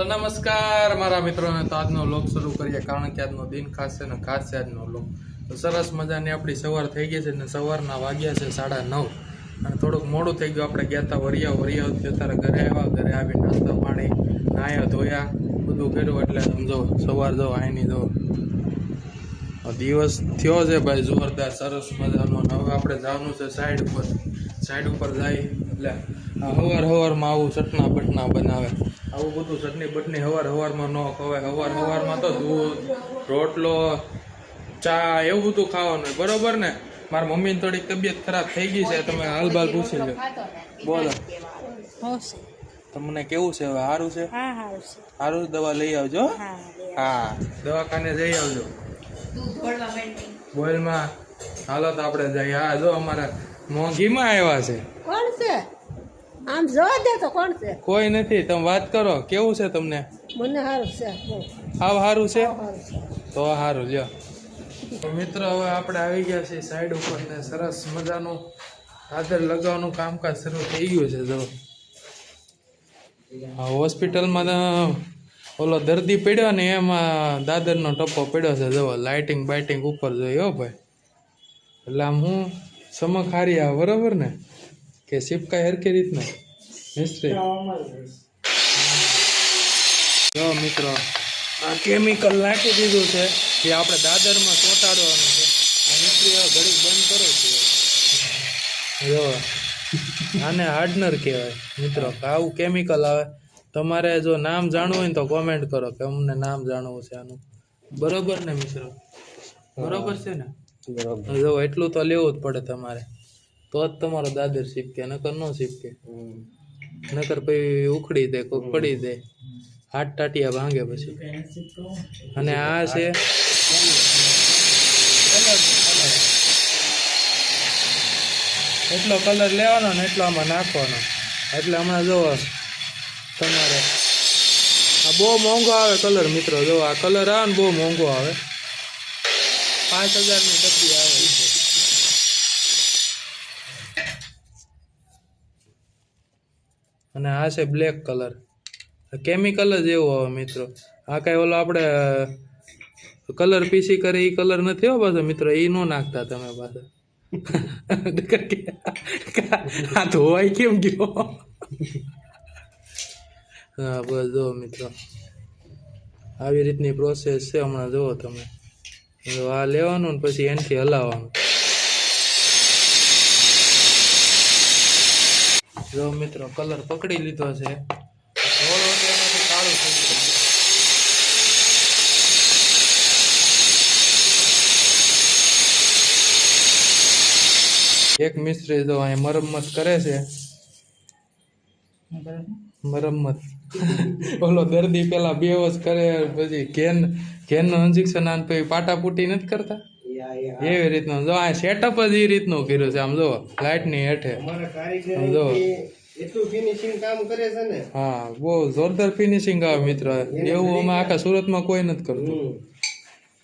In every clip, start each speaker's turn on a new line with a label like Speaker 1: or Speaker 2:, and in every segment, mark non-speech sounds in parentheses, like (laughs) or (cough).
Speaker 1: તો નમસ્કાર, મારા મિત્રોને તો આજનો લોક શરૂ કરીએ કારણ કે આજનો દિન ખાસ છે ને ખાસ છે આજનો લોક તો સરસ મજાની આપણી સવાર થઈ ગઈ છે ને સવારના વાગ્યા છે સાડા નવ. અને થોડુંક મોડું થઈ ગયું, આપણે ગયા હતા વરિયા વરિયાથી અત્યારે ઘરે આવ્યા, ઘરે આવી નાસ્તા પાણી નાયા ધોયા, બધું કર્યું. એટલે સમજો સવાર જો આઈની જો દિવસ થયો છે ભાઈ જોરદાર, સરસ મજાનો. હવે આપણે જવાનું છે સાઈડ ઉપર. સાઈડ ઉપર જાય, એટલે હવાર હવારમાં આવું ચટના બટના બનાવે. આવું બધું ચટણી બટની હવાર હવારમાં ન ખવાય. હવાર હવારમાં તો દૂધ રોટલો ચા એવું બધું ખાવાનું બરોબર ને? મારા મમ્મીની થોડીક તબિયત ખરાબ થઈ ગઈ છે તમે હાલ બાલ પૂછી લો બોલો. તમને કેવું છે હવે? સારું છે?
Speaker 2: હા હારું
Speaker 1: સારું દવા લઈ આવજો
Speaker 2: હા?
Speaker 1: હા દવાખાને જઈ આવજો. બોઇલમાં હાલો તો આપણે જઈએ. હા જો અમારા મોંઘીમાં આવ્યા છે.
Speaker 2: કોણ? છે આમ જવા દે તો કોણ છે?
Speaker 1: કોઈ નથી તમે વાત કરો કેવું છે તમને?
Speaker 2: મને સારું છે
Speaker 1: આવ સારું છે? તો સારું લ્યો. મિત્રો હવે આપણે આવી ગયા છીએ સાઈડ ઉપર ને સરસ મજાનું આદર લગાવવાનું કામકાજ શરૂ થઈ ગયું છે જો. હોસ્પિટલમાં તો ઓલો દર્દી પડ્યો ને એમાં દાદરનો ટપ્પો પડ્યો છે જો. લાઇટિંગ બાઇટિંગ ઉપર જોઈએ હો ભાઈ. એટલે આમ હું સમક હારી આ બરોબર ને? કે સિપકાય હરકી રીતના? મિસ્ત્રી? જો મિત્રો આ કેમિકલ નાખી દીધું છે. જે આપણે દાદરમાં ચોંટાડવાનું છે. મિસ્ત્રી હવે ઘડીક બંધ કરો છે. જો આને હાર્ડનર કહેવાય. મિત્રો આવું કેમિકલ આવે. તમારે જો નામ જાણવું હોય ને તો કોમેન્ટ કરો કે અમને નામ જાણવું છે આનું. બરોબર ને મિત્રો? બરોબર છે ને? જો એટલું તો લેવું જ પડે તમારે. તો જ તમારો દાદર શીપકે નકર ન શીપકે નકર પછી ઉખડી દે કોક પડી દે. હાથ ટાટિયા ભાંગે પછી. અને આ છે એટલો કલર લેવાનો ને એટલો આમાં નાખવાનો. એટલે હમણાં જુઓ તમારે આ બહુ મોંઘો આવે કલર મિત્રો. જો આ કલર આવે ને બહુ મોંઘો આવે. પાંચ હજારની ડબ્બી આવે છે અને આ છે બ્લેક કલર કેમિકલ જ એવો હવે મિત્રો. આ કાંઈ ઓલો આપણે કલર પીસી કરે એ કલર નથી હો પાછો મિત્રો. એ ન નાખતા તમે પાછા. (laughs) આ ધોવાય કેમ ગયો? (laughs) હા, બસ જો મિત્રો. આવી રીતની પ્રોસેસ છે હમણાં જુઓ તમે. આ લેવાનું પછી એનાથી હલાવવાનું. જો મિત્રો કલર પકડી લીધો છે. ધોળો એનાથી કાળું થઈ ગયું. એક મિસ્ત્રી જો અહીં મરમ્મત કરે છે. મરમ્મત. ઓલો દર્દી પેલા બેહોશ કરે પછી ઘેન ઘેનનું ઇન્જેક્શન આને પછી પાટાપૂટી નથી કરતા? એવી રીતનું. જો આ સેટઅપ જ એ રીતનું કર્યું છે. આમ જો લાઇટની હેઠે. જો.
Speaker 3: એટલું ફિનિશિંગ કામ કરે છે ને.
Speaker 1: હા બહુ જોરદાર ફિનિશિંગ આવે મિત્ર. એવું અમે આખા સુરતમાં કોઈ નથી કરતું.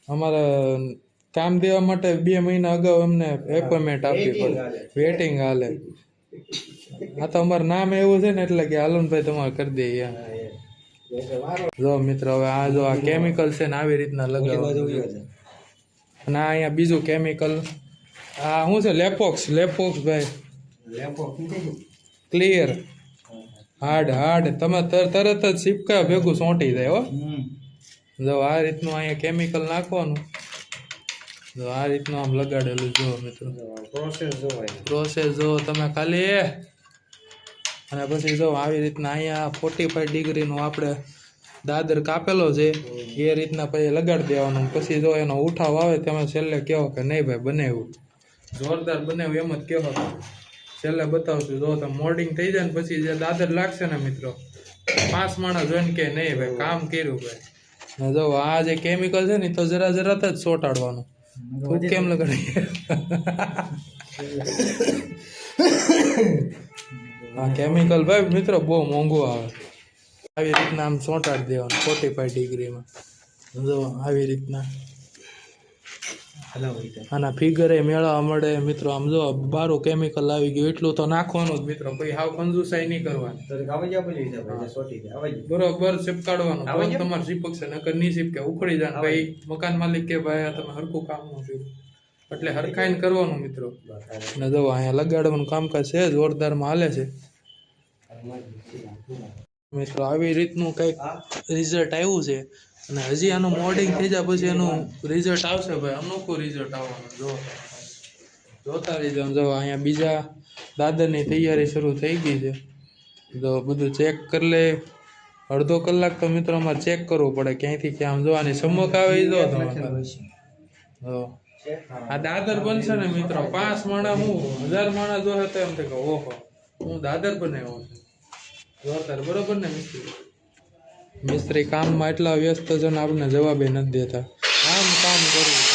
Speaker 1: અમારે કામ દેવા માટે બે મહિના અગાઉ એમને એપોઇન્ટમેન્ટ આપવી પડે વેટિંગ હાલે. આ તો અમારું નામ એવું છે ને એટલે કે હાલુનભાઈ તમારે કરી દઈએ જો મિત્ર હવે આ જો આ કેમિકલ છે ને આવી રીતના લગાવવાનું અને આ અહીંયા બીજું કેમિકલ આ શું છે? લેપોક્સ લેપોક્સ ભાઈ. ક્લિયર હાર્ડ હાર્ડ તમે તર- તરત જ સિપકા ભેગું સોંટી જાય હો. જો આ રીતનું અહીંયા કેમિકલ નાખવાનું. જો આ રીતનું આમ લગાડેલું જો મિત્રો.
Speaker 3: પ્રોસેસ જોવાય.
Speaker 1: પ્રોસેસ જો તમે ખાલી. અને પછી જો આવી રીતના અહીંયા ફોર્ટી ફાઈવ ડિગ્રીનું આપણે દાદર કાપેલો છે એ રીતના પછી લગાડી દેવાનો પછી જો એનો ઉઠાવ આવે તમે છેલ્લે કહો કે નહીં ભાઈ બનાવ્યું. જોરદાર બનાવ્યું એમ જ કહો છેલ્લે બતાવશું. જો તમે મોર્ડિંગ થઈ જાય ને પછી જે દાદર લાગશે ને મિત્રો પાંચ માણસ જોઈને કે નહીં ભાઈ કામ કર્યું ભાઈ. ને જો આ જે કેમિકલ છે ને તો જરા જરા જ ચોંટાડવાનું તું કેમ લગાડી? (laughs) આ કેમિકલ ભાઈ મિત્રો બહુ મોંઘું આવે. આવી રીતના આમ ચોંટાડી દેવાનું ફોર્ટી ફાઈવ ડિગ્રીમાં જો આવી રીતના. આના ફિગરે મેળવવા મળે. મિત્રો આમ જો બારું કેમિકલ આવી ગયું એટલું તો નાખવાનું જ મિત્રો. પછી હાવ કંજુસાઈ નહીં કરવાની. બરોબર ચીપકાડવાનું ફોન તમારે ચીપકશે નકર નહીં ચીપકે ઉખડી જાય ભાઈ મકાન માલિક કે ભાઈ આ તમે હરખું કામનું કર્યું. એટલે હરખાઈને કરવાનું મિત્રો. ને જો અહીંયા લગાડવાનું કામકાજ છે જોરદારમાં હાલે છે. મિત્રો આવી રીતનું કંઈક રિઝલ્ટ આવ્યું છે. અને હજી આનું મોડિંગ થઈ જાય પછી એનું રિઝલ્ટ આવશે ભાઈ. અનોખું રિઝલ્ટ આવવાનું જો જોતા રહીજો. જો, અહીંયા બીજા દાદરની તૈયારી શરૂ થઈ ગઈ છે. તો બધું ચેક કરી લે. અડધો કલાક તો મિત્રો અમારે ચેક કરવું પડે ક્યાંયથી ક્યાં. આમ જોવાની ચમક આવે જો જો આ દાદર બનશે ને મિત્રો. પાંચ માણા હું, હજાર માણા જો તો એમ કે, ઓહો, હું દાદર બનાવ્યો છે. જોરદાર, બરોબર ને, મિસ્ત્રી? મિસ્ત્રી કામમાં એટલા વ્યસ્ત છે ને આપણને જવાબે નથી દેતા. કામ કામ કરવું.